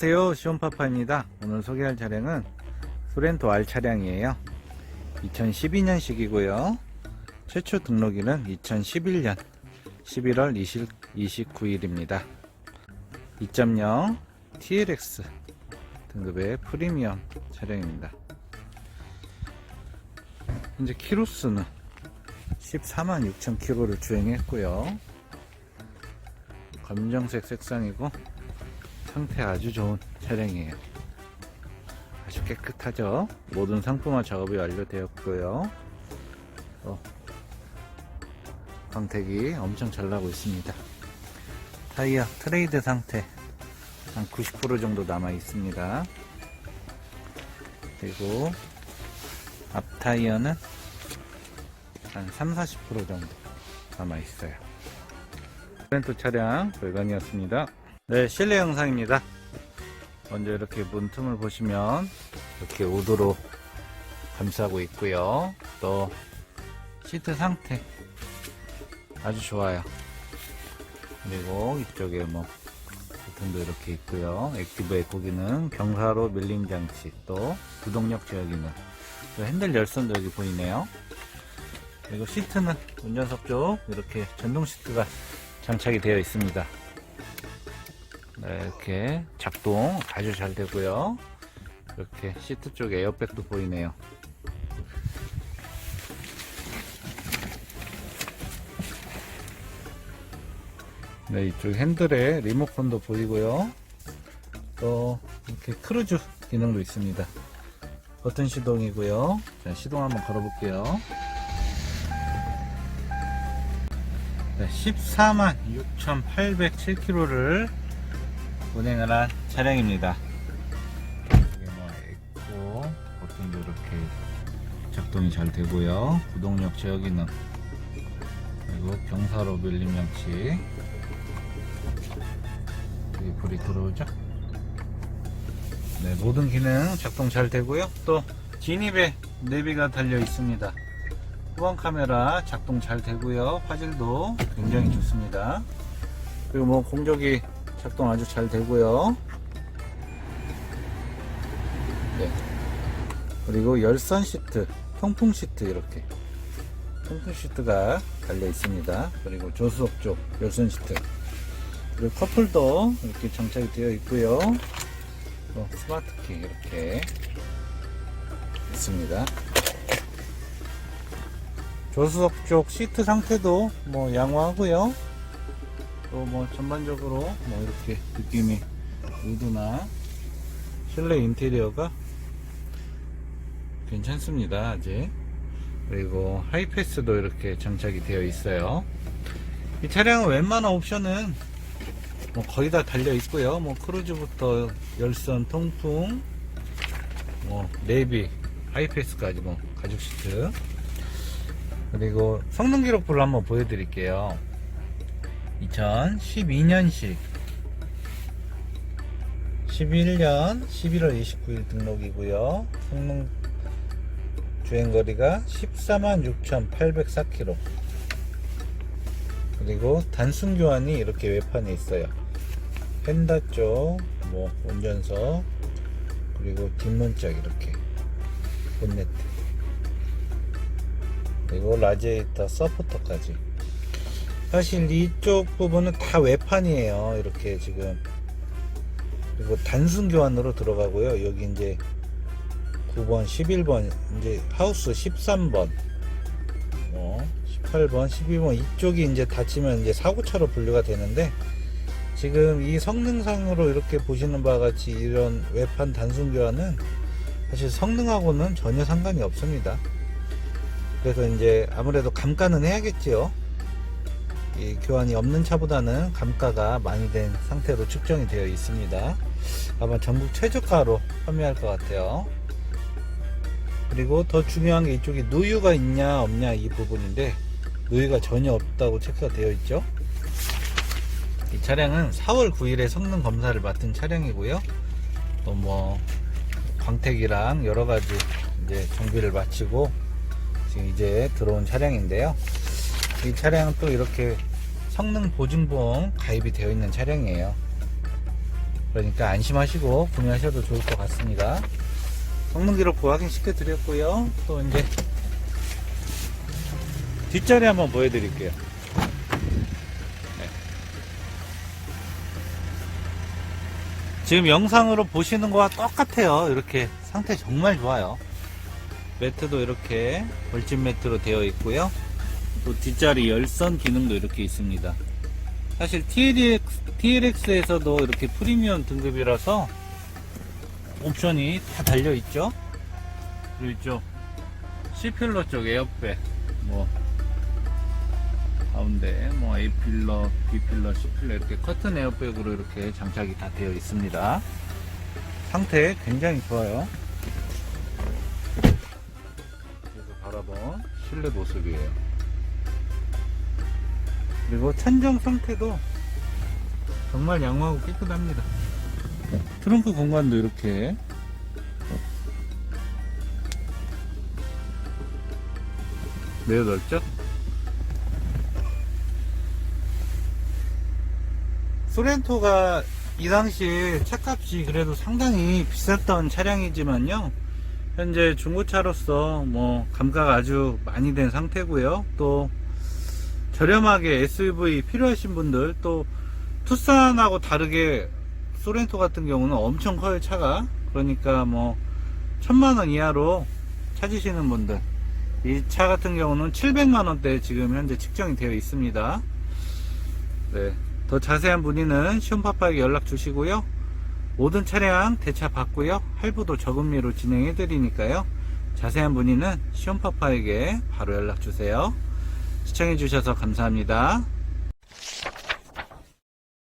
안녕하세요. 시온파파입니다. 오늘 소개할 차량은 소렌토 R 차량이에요. 2012년식이고요. 최초 등록일은 2011년 11월 20, 29일입니다. 2.0 TLX 등급의 프리미엄 차량입니다. 현재 키로수는 14만 6천 킬로를 주행했고요. 검정색 색상이고 상태 아주 좋은 차량이에요. 아주 깨끗하죠. 모든 상품화 작업이 완료되었고요. 또 광택이 엄청 잘 나고 있습니다. 타이어 트레이드 상태 한 90% 정도 남아 있습니다. 그리고 앞 타이어는 한 3, 40% 정도 남아 있어요. 렌토 차량 외관이었습니다. 네, 실내 영상입니다. 먼저 이렇게 문틈을 보시면 이렇게 우드로 감싸고 있고요. 또 시트 상태 아주 좋아요. 그리고 이쪽에 뭐 버튼도 이렇게 있고요. 액티브 에코 기능, 경사로 밀림 장치, 또 구동력 제어 기능, 또 핸들 열선도 여기 보이네요. 그리고 시트는 운전석 쪽 이렇게 전동 시트가 장착이 되어 있습니다. 네, 이렇게 작동 아주 잘 되고요. 이렇게 시트 쪽 에어백도 보이네요. 네, 이쪽 핸들에 리모컨도 보이고요. 또 이렇게 크루즈 기능도 있습니다. 버튼 시동이고요. 자, 시동 한번 걸어볼게요. 네, 14만 6,807km를 운행을 한 차량입니다. 이게 뭐 에코 버튼도 이렇게 작동이 잘 되고요. 구동력 제어 기능 그리고 경사로 밀림 장치 여기 불이 들어오죠. 네, 모든 기능 작동 잘 되고요. 또 진입에 내비가 달려 있습니다. 후방 카메라 작동 잘 되고요. 화질도 굉장히 좋습니다. 그리고 뭐 공조기 작동 아주 잘 되고요. 네. 그리고 열선 시트, 통풍 시트 이렇게 통풍 시트가 달려 있습니다. 그리고 조수석 쪽 열선 시트 그리고 커플도 이렇게 장착이 되어 있고요. 또 스마트 키 이렇게 있습니다. 조수석 쪽 시트 상태도 뭐 양호하고요. 또 뭐 전반적으로 뭐 이렇게 느낌이 우드나 실내 인테리어가 괜찮습니다. 아직 그리고 하이패스도 이렇게 장착이 되어 있어요. 이 차량은 웬만한 옵션은 뭐 거의 다 달려 있고요. 뭐 크루즈부터 열선, 통풍, 뭐 내비, 하이패스까지 뭐 가죽 시트 그리고 성능 기록부를 한번 보여드릴게요. 2012년식 11년 11월 29일 등록이고요. 성능 주행거리가 146,804km. 그리고 단순 교환이 이렇게 외판에 있어요. 펜다 쪽, 뭐 운전석, 그리고 뒷문짝 이렇게 본네트. 그리고 라지에이터 서포터까지. 사실 이쪽 부분은 다 외판이에요. 이렇게 지금. 그리고 단순 교환으로 들어가고요. 여기 이제 9번, 11번, 이제 하우스 13번, 뭐 18번, 12번 이쪽이 이제 닫히면 이제 사고차로 분류가 되는데 지금 이 성능상으로 이렇게 보시는 바와 같이 이런 외판 단순 교환은 사실 성능하고는 전혀 상관이 없습니다. 그래서 이제 아무래도 감가는 해야겠지요. 이 교환이 없는 차보다는 감가가 많이 된 상태로 측정이 되어 있습니다. 아마 전국 최저가로 판매할 것 같아요. 그리고 더 중요한 게 이쪽에 누유가 있냐 없냐 이 부분인데 누유가 전혀 없다고 체크가 되어 있죠. 이 차량은 4월 9일에 성능 검사를 맡은 차량이고요. 또 뭐 광택이랑 여러 가지 이제 정비를 마치고 지금 이제 들어온 차량인데요. 이 차량은 또 이렇게 성능 보증보험 가입이 되어 있는 차량이에요. 그러니까 안심하시고 구매하셔도 좋을 것 같습니다. 성능 기록 확인 시켜 드렸고요. 또 이제 뒷자리 한번 보여드릴게요. 네. 지금 영상으로 보시는 거와 똑같아요. 이렇게 상태 정말 좋아요. 매트도 이렇게 벌집 매트로 되어 있고요. 또 뒷자리 열선 기능도 이렇게 있습니다. 사실 TLX, TLX에서도 이렇게 프리미엄 등급이라서 옵션이 다 달려 있죠. 그리고 이쪽 C필러 쪽 에어백 뭐 가운데 뭐 A필러, B필러, C필러 이렇게 커튼 에어백으로 이렇게 장착이 다 되어 있습니다. 상태 굉장히 좋아요. 그래서 바라본 실내 모습이에요. 그리고 천정 상태도 정말 양호하고 깨끗합니다. 트렁크 공간도 이렇게 매우 넓죠? 소렌토가 이 당시 차값이 그래도 상당히 비쌌던 차량이지만요. 현재 중고차로서 뭐 감가가 아주 많이 된 상태고요. 또 저렴하게 SUV 필요하신 분들 또 투싼하고 다르게 소렌토 같은 경우는 엄청 커요 차가. 그러니까 뭐 천만원 이하로 찾으시는 분들. 이 차 같은 경우는 700만원대 지금 현재 측정이 되어 있습니다. 네, 더 자세한 문의는 시온파파에게 연락 주시고요. 모든 차량 대차 받고요. 할부도 저금리로 진행해 드리니까요. 자세한 문의는 시온파파에게 바로 연락 주세요 시청해 주셔서 감사합니다